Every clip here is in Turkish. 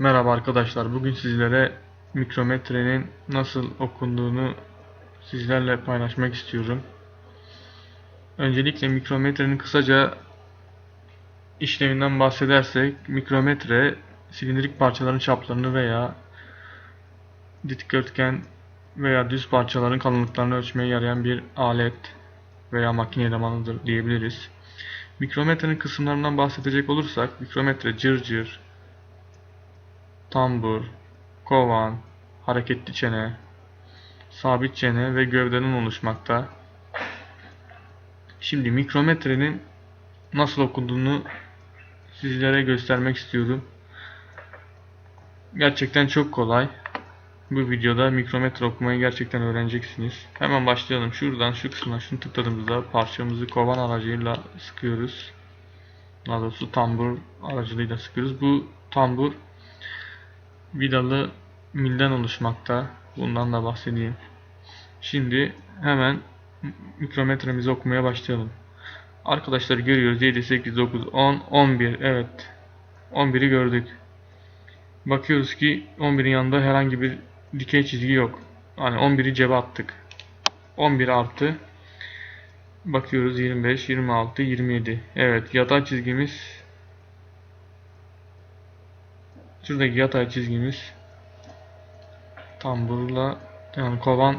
Merhaba arkadaşlar. Bugün sizlere mikrometrenin nasıl okunduğunu sizlerle paylaşmak istiyorum. Öncelikle mikrometrenin kısaca işleminden bahsedersek mikrometre silindirik parçaların çaplarını veya dikdörtgen veya düz parçaların kalınlıklarını ölçmeye yarayan bir alet veya makine elemanıdır diyebiliriz. Mikrometrenin kısımlarından bahsedecek olursak mikrometre cırcır, tambur, kovan, hareketli çene, sabit çene ve gövdeden oluşmakta. Şimdi mikrometrenin nasıl okunduğunu sizlere göstermek istiyorum. Gerçekten çok kolay. Bu videoda mikrometre okumayı gerçekten öğreneceksiniz. Hemen başlayalım. Şuradan şu kısmına şunu tıkladığımızda parçamızı kovan aracıyla sıkıyoruz. Daha doğrusu tambur aracılığıyla sıkıyoruz. Bu tambur vidalı milden oluşmakta. Bundan da bahsedeyim. Şimdi hemen mikrometremizi okumaya başlayalım. Arkadaşlar görüyoruz 7, 8, 9, 10, 11. Evet. 11'i gördük. Bakıyoruz ki 11'in yanında herhangi bir dikey çizgi yok. Hani 11'i cebe attık. 11 artı bakıyoruz 25, 26, 27. Evet yatay çizgimiz şuradaki yatay çizgimiz tamburla yani kovan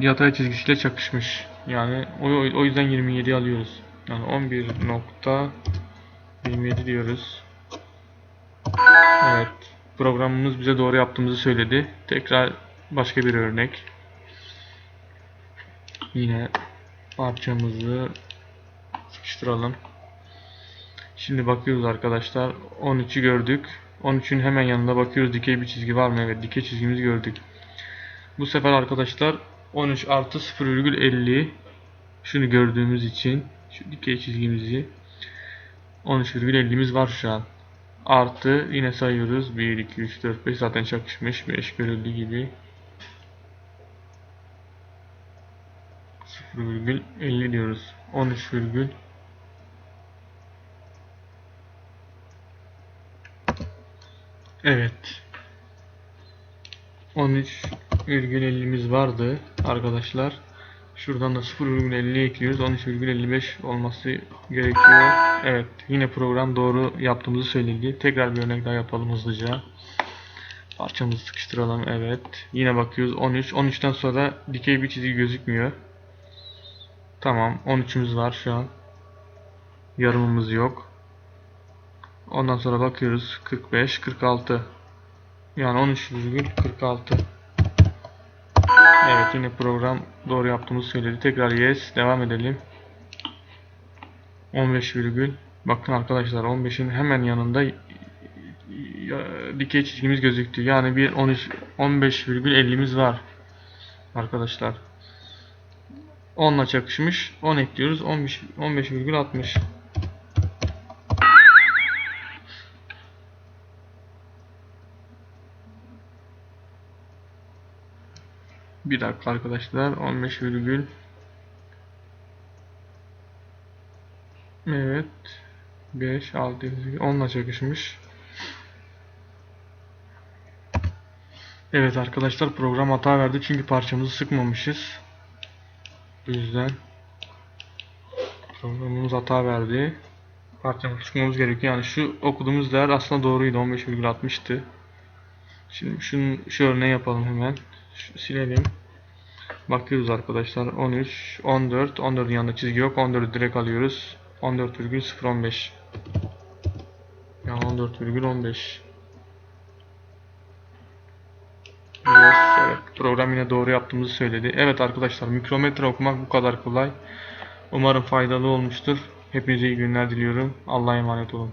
yatay çizgisiyle çakışmış. Yani o, o yüzden 27 alıyoruz. Yani 11 nokta 27 diyoruz. Evet. Programımız bize doğru yaptığımızı söyledi. Tekrar başka bir örnek. Yine parçamızı sıkıştıralım. Şimdi bakıyoruz arkadaşlar. 13'ü gördük. 13'ün hemen yanında bakıyoruz dikey bir çizgi var mı? Evet dikey çizgimizi gördük. Bu sefer arkadaşlar 13 artı 0,50 şunu gördüğümüz için şu dikey çizgimizi 13,50'miz var şu an. Artı yine sayıyoruz. 1, 2, 3, 4, 5 zaten çakışmış. 5 görüldüğü gibi. 0,50 diyoruz. 13, Evet. 13,50'miz vardı arkadaşlar. Şuradan da 0,50 ekliyoruz. 13,55 olması gerekiyor. Evet. Yine program doğru yaptığımızı söyledi. Tekrar bir örnek daha yapalım hızlıca. Parçamızı sıkıştıralım. Evet. Yine bakıyoruz. 13. 13'ten sonra dikey bir çizgi gözükmüyor. Tamam. 13'ümüz var şu an. Yarımımız yok. Ondan sonra bakıyoruz. 45, 46. Yani 13,46. Evet yine program doğru yaptığımızı söyledi. Tekrar yes devam edelim. 15 virgül. Bakın arkadaşlar 15'in hemen yanında dikey çizgimiz gözüktü. Yani bir 13 15,50'miz var. Arkadaşlar. 10 ile çakışmış. 10 ekliyoruz. 15 15,60. Bir dakika arkadaşlar 15 virgül. Evet 5 6 7 10 ile çakışmış Evet arkadaşlar program hata verdi çünkü parçamızı sıkmamışız. Bu yüzden Programımız hata verdi. Parçamızı sıkmamız gerekiyor. Yani şu okuduğumuz değer aslında doğruydu 15,60'tı Şimdi şunu, şu örneği yapalım hemen şu, silelim. Bakıyoruz arkadaşlar. 13, 14. 14'ün yanında çizgi yok. 14'ü direkt alıyoruz. 14,015. Yani 14,15. Yes, evet. Program yine doğru yaptığımızı söyledi. Evet arkadaşlar mikrometre okumak bu kadar kolay. Umarım faydalı olmuştur. Hepinize iyi günler diliyorum. Allah'a emanet olun.